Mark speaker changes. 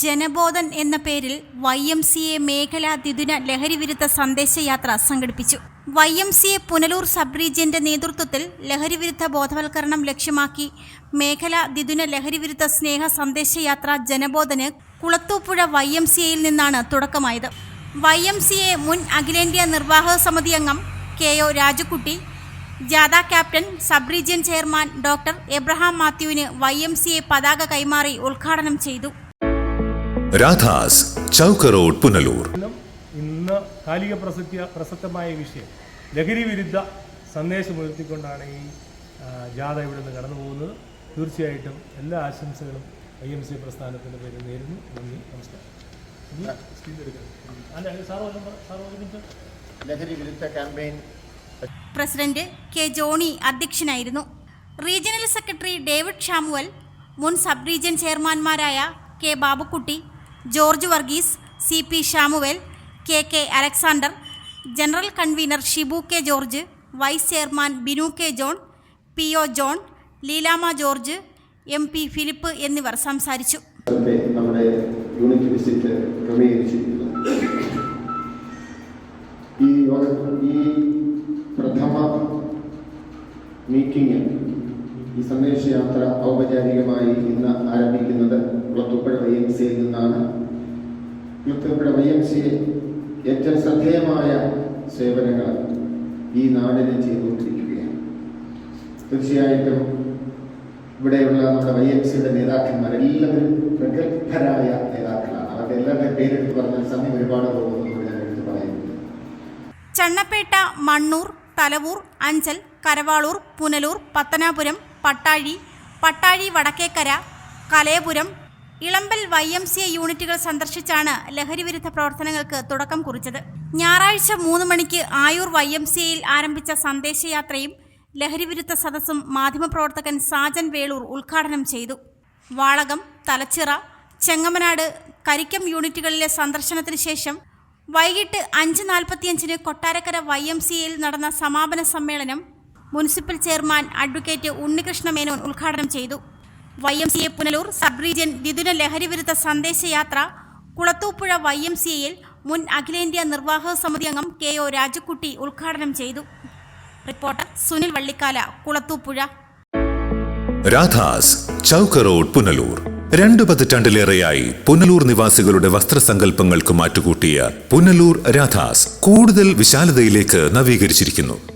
Speaker 1: ജനബോധൻ എന്ന പേരിൽ Y M C A മേഖലാ ദ്വിദിന ലഹരിവിരുദ്ധ സന്ദേശയാത്ര സംഘടിപ്പിച്ചു. Y M C A Punalur sub റീജിയന്റെ നേതൃത്വത്തിൽ ലഹരിവിരുദ്ധ ബോധവൽക്കരണം ലക്ഷ്യമാക്കി മേഖലാ ദ്വിദിന ലഹരിവിരുദ്ധ സ്നേഹ സന്ദേശയാത്ര ജനബോധന് കുളത്തൂപ്പുഴ വൈ എം സി എയിൽ നിന്നാണ് തുടക്കമായത്. വൈ എം സി എ മുൻ അഖിലേന്ത്യാ നിർവാഹക സമിതി അംഗം കെ ഒ രാജുക്കുട്ടി ജാഥ captain sub region chairman doctor Abraham മാത്യുവിന് Y M C A പതാക കൈമാറി ഉദ്ഘാടനം ചെയ്തു.
Speaker 2: രാധാസ് ചൗക്ക് റോഡ് പുനലൂർ.
Speaker 3: ഇന്നും കാലിക പ്രസക്തി പ്രസക്തമായ വിഷയം. ലഹരി വിരുദ്ധ സന്ദേശം ഉയർത്തിക്കൊണ്ടാണ് ഈ ജാഥ ഇവിടെ നിന്ന് കടന്നു പോകുന്നത്. തീർച്ചയായിട്ടും എല്ലാ ആശംസകളും ഐ എം സി പ്രസ്ഥാനത്തിന്റെ പേരിൽ നേരുന്നു. നന്ദി നമസ്കാരം.
Speaker 1: പ്രസിഡന്റ് കെ ജോണി അധ്യക്ഷനായിരുന്നു. റീജിയണൽ സെക്രട്ടറി ഡേവിഡ് ഷാമുവൽ മുൻ sub region ചെയർമാൻമാരായ K Babukutty George Varghese C P Shamuel K K Alexander general convener Shibu K George vice chairman Binu K John P O John Leelamma George M P Philip എന്നിവർ സംസാരിച്ചു.
Speaker 4: നമ്മുടെ unit visit ഈ ഈ പ്രഥമ meeting ഈ സന്ദേശയാത്ര ഔപചാരികമായി ഇന്ന് ആരംഭിക്കുന്നത് കുളത്തൂപ്പുഴ വൈ എം സിയിൽ നിന്നാണ്. കുളത്തൂപ്പുഴ വൈ എം സി ഏറ്റവും ശ്രദ്ധേയമായ സേവനങ്ങൾ ഈ നാടിന് ചെയ്തുകൊണ്ടിരിക്കുകയാണ്. തീർച്ചയായിട്ടും ഇവിടെയുള്ള നമ്മുടെ വൈ എം സിയുടെ നേതാക്കന്മാർ എല്ലാവരും പ്രഗത്ഭരായ നേതാക്കളാണ്. അവരുടെ എല്ലാവരുടെയും പേരെടുത്ത് പറഞ്ഞാൽ സമയം ഒരുപാട് പോകുന്നു പറയുന്നത്
Speaker 1: Channapetta Mannoor Thalavoor Anchal Karavaloor Punalur Pathanapuram Pattazhi Pattazhi Vadakkekkara Kalayapuram Ilampal Y M C A യൂണിറ്റുകൾ സന്ദർശിച്ചാണ് ലഹരിവിരുദ്ധ പ്രവർത്തനങ്ങൾക്ക് തുടക്കം കുറിച്ചത്. ഞായറാഴ്ച മൂന്ന് മണിക്ക് ആയൂർ വൈ എം സി എയിൽ ആരംഭിച്ച സന്ദേശയാത്രയും ലഹരിവിരുദ്ധ സദസ്സും മാധ്യമപ്രവർത്തകൻ സാജൻ വേളൂർ ഉദ്ഘാടനം ചെയ്തു. വാളകം തലച്ചിറ ചെങ്ങമനാട് കരിക്കം യൂണിറ്റുകളിലെ സന്ദർശനത്തിന് ശേഷം വൈകിട്ട് അഞ്ച് നാൽപ്പത്തിയഞ്ചിന് കൊട്ടാരക്കര വൈ എം സി എയിൽ നടന്ന സമാപന സമ്മേളനം municipal chairman advocate Unnikrishna Menon ഉദ്ഘാടനം ചെയ്തു. Y M C A Punalur sub region ദ്വിദിന ലഹരിവിരുദ്ധ സന്ദേശയാത്ര കുളത്തൂപ്പുഴ വൈ എം സി എയിൽ മുൻ അഖിലേന്ത്യാ നിർവാഹക സമിതി അംഗം കെ ഒ രാജക്കുട്ടി ഉദ്ഘാടനം ചെയ്തു. റിപ്പോർട്ടർ സുനിൽ വള്ളിക്കാല കുളത്തൂപ്പുഴ.
Speaker 2: രാധാസ് ചൗക്ക് റോഡ് പുനലൂർ. രണ്ടു പതിറ്റാണ്ടിലേറെയായി പുനലൂർ നിവാസികളുടെ വസ്ത്രസങ്കല്പങ്ങൾക്ക് മാറ്റുകൂട്ടിയ പുനലൂർ രാധാസ് കൂടുതൽ വിശാലതയിലേക്ക് നവീകരിച്ചിരിക്കുന്നു.